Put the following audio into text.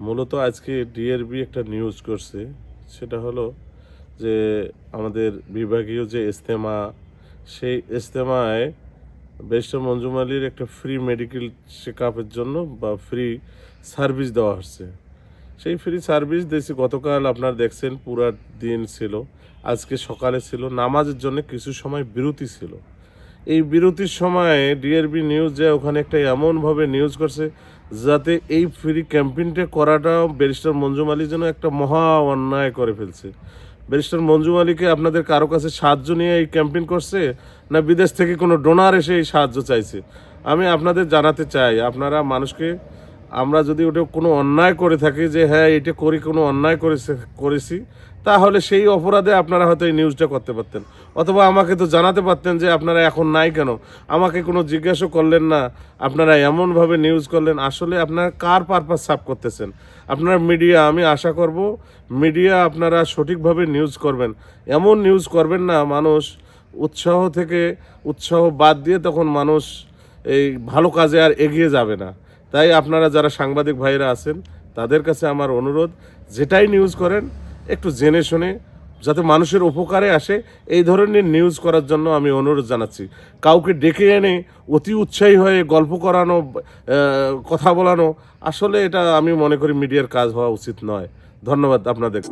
মূলত আজকে ডিআরবি একটা নিউজ করছে। সেটা হলো যে আমাদের বিভাগীয় যে ইস্তেমা সেই ইস্তেমায় বেস্টার মঞ্জুম আলীর একটা ফ্রি মেডিকেল চেক জন্য বা ফ্রি সার্ভিস দেওয়া হচ্ছে। সেই ফ্রি সার্ভিস দিয়েছি গতকাল, আপনার দেখছেন, পুরা দিন ছিল। আজকে সকালে ছিল। নামাজের জন্য কিছু সময় বিরতি ছিল। এই বিরতির সময় ডিআরবি নিউজ যে ওখানে একটা এমনভাবে নিউজ করছে যাতে এই ফ্রি ক্যাম্পেইনটা করাটা ব্যারিস্টার মঞ্জুম আলী যেন একটা মহা অন্যায় করে ফেলছে। ব্যারিস্টার মঞ্জুম আলীকে আপনাদের কারও কাছে সাহায্য নিয়ে এই ক্যাম্পেইন করছে না বিদেশ থেকে কোনো ডোনার এসে এই সাহায্য চাইছে? আমি আপনাদের জানাতে চাই, আপনারা মানুষকে, আমরা যদি ওটা কোনো অন্যায় করে থাকি যে হ্যাঁ এটা করি, কোনো অন্যায় করেছে, করেছি, তাহলে সেই অপরাধে আপনারা হয়তো এই নিউজটা করতে পারতেন। অথবা আমাকে তো জানাতে পারতেন যে আপনারা এখন নাই কেন। আমাকে কোনো জিজ্ঞাসা করলেন না, আপনারা এমনভাবে নিউজ করলেন, আসলে আপনারা কার পারপাস সাফ করতেছেন? আপনার মিডিয়া আমি আশা করব মিডিয়া আপনারা সঠিকভাবে নিউজ করবেন। এমন নিউজ করবেন না, মানুষ উৎসাহ থেকে উৎসাহ বাদ দিয়ে তখন মানুষ এই ভালো কাজে আর এগিয়ে যাবে না। তাই আপনারা যারা সাংবাদিক ভাইরা আছেন, তাদের কাছে আমার অনুরোধ, যেটাই নিউজ করেন, একটু জেনে শুনে যাতে মানুষের উপকারে আসে, এই ধরনের নিউজ করার জন্য আমি অনুরোধ জানাচ্ছি। কাউকে ডেকে এনে অতি উৎসাহী হয়ে গল্প করানো কথা বলানো, আসলে এটা আমি মনে করি মিডিয়ার কাজ হওয়া উচিত নয়। ধন্যবাদ আপনাদের।